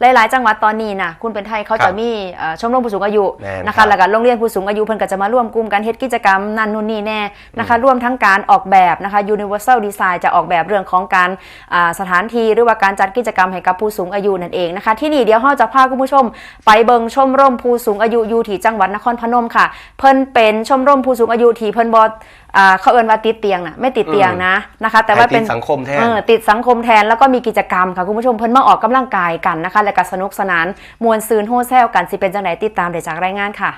หลายๆ จังหวัดตอนนี้นะคุณเป็นไทยเขาครัจะบมีเอ่อชมรมผู้สูงอายุแม่นนะครัคะบแล้วก็โรงเรียนผู้สูงอายุเพิ่นก็จะมาร่วมกลุ่มกันเฮ็ดกิจกรรมนั่นนู่นนี่แน่นะคะร่วมทั้งการออกแบบนะคะ Universal Design จะออกแบบเรื่องของการอ่าสถานที่หรือว่าการจัดกิจกรรมให้กับผู้สูงอายุนั่นเองนะคะ ที่นี่เดี๋ยวเราจะพาคุณผู้ชม ไปเบิงชมรมผู้สูงอายุอยู่ที่จังหวัดนครพนมค่ะ เพิ่นเป็นชมรมผู้สูงอายุที่เพิ่นบอ่าเขาเอิ้นว่าติดเตียงนะไม่ติดเตียงนะนะคะ แต่ว่าเป็นให้ติดสังคมแทนเออติดสังคมแทนแล้วก็มีกิจกรรมค่ะคุณผู้ชมเพิ่นมาออกกำลังกายกันนะคะและก็สนุกสนานมวลซืนโฮแซลกันสิเป็นจังไหนติดตามได้จากรายงานค่ะ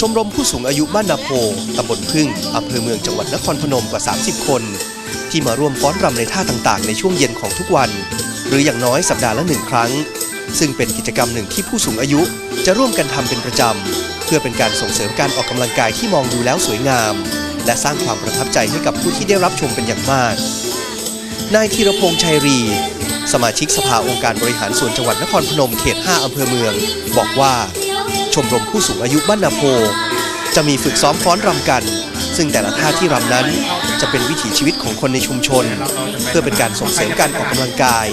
ชมรมผู้สูงอายุบ้านนาโพตำบลพึ่งอำเภอเมืองจังหวัดนครพนมกว่า 30 คน ที่มาร่วมฟ้อนรำในท่าต่างๆ ในช่วงเย็นของทุกวัน หรืออย่างน้อยสัปดาห์ละหนึ่งครั้ง ซึ่งเป็นกิจกรรมหนึ่งที่ผู้สูงอายุจะร่วมกันทำเป็นประจำเพื่อเป็นการส่งเสริมการออกกำลังกายที่มองดูแล้วสวยงาม และสร้างความประทับใจให้กับผู้ที่ได้รับชมเป็นอย่างมาก นายธีรพงษ์ชัยรี สมาชิกสภาองค์การบริหารส่วนจังหวัดนครพนมเขต 5 อำเภอเมือง บอกว่า ชมรมผู้สูงอายุบ้านนาโพ จะมีฝึกซ้อมฟ้อนรำกัน ซึ่งแต่ละท่าที่รำนั้น จะเป็นวิถีชีวิตของคนในชุมชน เพื่อเป็นการส่งเสริมการออกกำลังกาย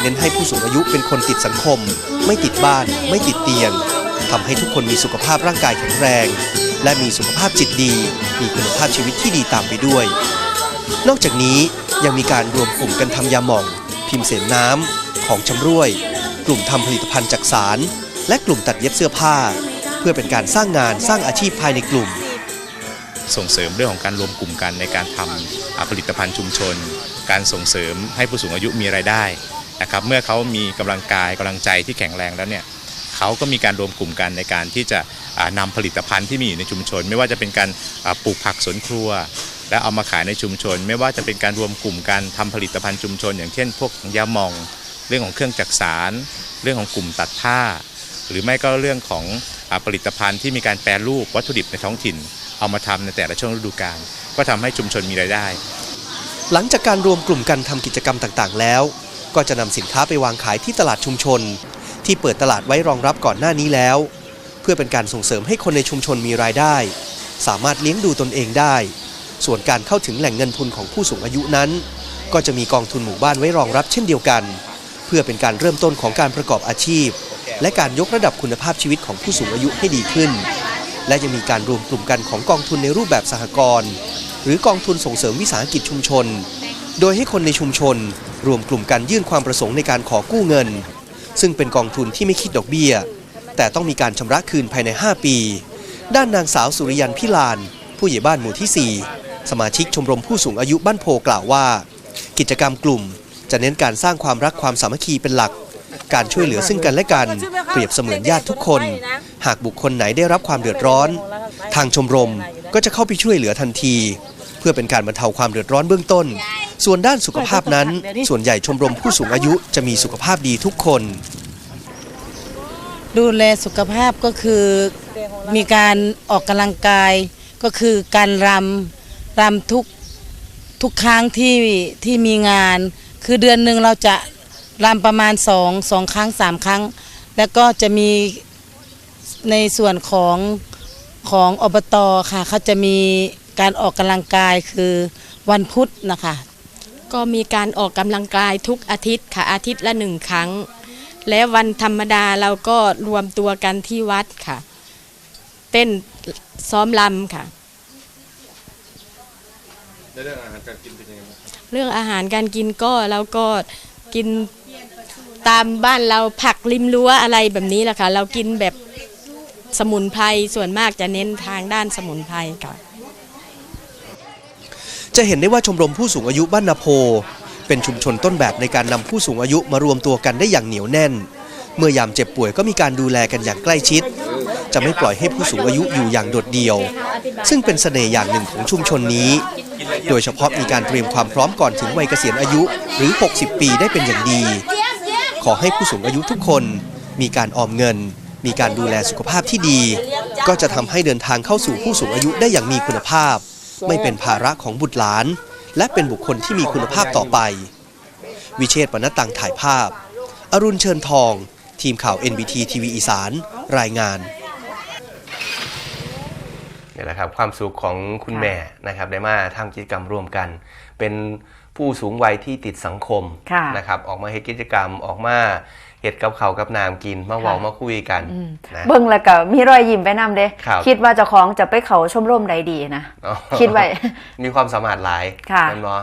เน้นให้ผู้สูงอายุเป็นคนติดสังคม ไม่ติดบ้าน ไม่ติดเตียงทำให้ทุกคนมีสุขภาพร่างกายแข็งแรง และมีสุขภาพจิตดี มีคุณภาพชีวิตที่ดีตามไปด้วย นอกจากนี้ยังมีการรวมกลุ่มกันทำยาหม่อง พิมพ์เสนน้ำของชำร่วย กลุ่มทำผลิตภัณฑ์จักสาร และกลุ่มตัดเย็บเสื้อผ้า เพื่อเป็นการสร้างงานสร้างอาชีพภายในกลุ่ม ส่งเสริมเรื่องของการรวมกลุ่มกันในการทำผลิตภัณฑ์ชุมชน การส่งเสริมให้ผู้สูงอายุมีรายได้นะครับเมื่อเขามีกำลังกายกำลังใจที่แข็งแรงแล้วเนี่ยเขาก็มีการรวมกลุ่มกันในการที่จะนำผลิตภัณฑ์ที่มีอยู่ในชุมชน ไม่ว่าจะเป็นการปลูกผักสวนครัว และเอามาขายในชุมชน ไม่ว่าจะเป็นการรวมกลุ่มกันทำผลิตภัณฑ์ชุมชน อย่างเช่น พวกยาหมอง เรื่องของเครื่องจักสาร เรื่องของกลุ่มตัดผ้า หรือไม่ก็เรื่องของอผลิตภัณฑ์ที่มีการแปรรูปวัตถุดิบในท้องถิ่น เอามาทำในแต่ละช่วงฤดูกาลก็ทำให้ชุมชนมีรายได้ หลังจากการรวมกลุ่มกันทำกิจกรรมต่างๆ แล้ว ก็จะนำสินค้าไปวางขายที่ตลาดชุมชน ที่เปิดตลาดไว้รองรับก่อนหน้านี้แล้ว เพื่อเป็นการส่งเสริมให้คนในชุมชนมีรายได้ สามารถเลี้ยงดูตนเองได้ ส่วนการเข้าถึงแหล่งเงินทุนของผู้สูงอายุนั้น ก็จะมีกองทุนหมู่บ้านไว้รองรับเช่นเดียวกัน เพื่อเป็นการเริ่มต้นของการประกอบอาชีพ และการยกระดับคุณภาพชีวิตของผู้สูงอายุให้ดีขึ้น และยังมีการรวมกลุ่มกันของกองทุนในรูปแบบสหกรณ์หรือกองทุนส่งเสริมวิสาหกิจชุมชน โดยให้คนในชุมชน รวมกลุ่มกันยื่นความประสงค์ในการขอกู้เงิน ซึ่งเป็นกองทุนที่ไม่คิดดอกเบี้ย แต่ต้องมีการชำระคืนภายใน 5 ปี ด้านนางสาวสุริยันพิลาน ผู้ใหญ่บ้านหมู่ที่ 4 สมาชิกชมรมผู้สูงอายุบ้านโพกล่าวว่า กิจกรรมกลุ่ม จะเน้นการสร้างความรักความสามัคคีเป็นหลัก การช่วยเหลือซึ่งกันและกัน เปรียบเสมือนญาติทุกคน หากบุคคลไหนได้รับความเดือดร้อน ทางชมรมก็จะเข้าไปช่วยเหลือทันที เพื่อเป็นการบรรเทาความเดือดร้อนเบื้องต้น ส่วนด้านสุขภาพนั้น ส่วนใหญ่ชมรมผู้สูงอายุจะมีสุขภาพดีทุกคน ดูแลสุขภาพก็คือมีการออกกำลังกายก็คือการรำ รำทุกทุกครั้งที่ที่มีงาน คือเดือนหนึ่งเราจะรำประมาณสองสองครั้งสามครั้ง แล้วก็จะมีในส่วนของของอบตค่ะเขาจะมีการออกกำลังกายคือวันพุธนะคะ ก็มีการออกกำลังกายทุกอาทิตย์ค่ะอาทิตย์ละหนึ่งครั้ง และวันธรรมดาเราก็รวมตัวกันที่วัดค่ะ เต้นซ้อมลำค่ะ เรื่องอาหารการกินเป็นยังไงเรื่องอาหารการกินก็เราก็กินตามบ้านเราผักริมรั้วอะไรแบบนี้แหละค่ะ เรากินแบบสมุนไพรส่วนมากจะเน้นทางด้านสมุนไพรค่ะ จะเห็นได้ว่าชมรมผู้สูงอายุบ้านนาโพ เป็นชุมชนต้นแบบในการนำผู้สูงอายุมารวมตัวกันได้อย่างเหนียวแน่น เมื่อยามเจ็บป่วยก็มีการดูแลกันอย่างใกล้ชิด จะไม่ปล่อยให้ผู้สูงอายุอยู่อย่างโดดเดี่ยว ซึ่งเป็นเสน่ห์อย่างหนึ่งของชุมชนนี้ โดยเฉพาะมีการเตรียมความพร้อมก่อนถึงวัยเกษียณอายุหรือ 60 ปีได้เป็นอย่างดี ขอให้ผู้สูงอายุทุกคน มีการออมเงิน มีการดูแลสุขภาพที่ดี ก็จะทำให้เดินทางเข้าสู่ผู้สูงอายุได้อย่างมีคุณภาพ ไม่เป็นภาระของบุตรหลาน และเป็นบุคคลที่มีคุณภาพต่อไป วิเชษปนตังถ่ายภาพ อรุณเชิญทอง ทีมข่าว NBT ทีวีอีสาน รายงาน นี่แหละครับความสุขของคุณแม่นะครับได้มาทำกิจกรรมร่วมกัน เป็นผผู้สูงวัยที่ติดสังคมค่ะนะครับออกมาเฮ็ดกิจกรรมออกมาเฮ็ดกับเขาวกับน้ำกินมาเว้าค่ะมาคุยกันนะเบิ่งแล้วก็มีรอยยิ้มไปนำเด้ครับคิดว่าเจ้าของจะไปเขาชมรมใดดีนะอ๋อคิดไว้มีความสามารถหลายค่ะเป็นบอ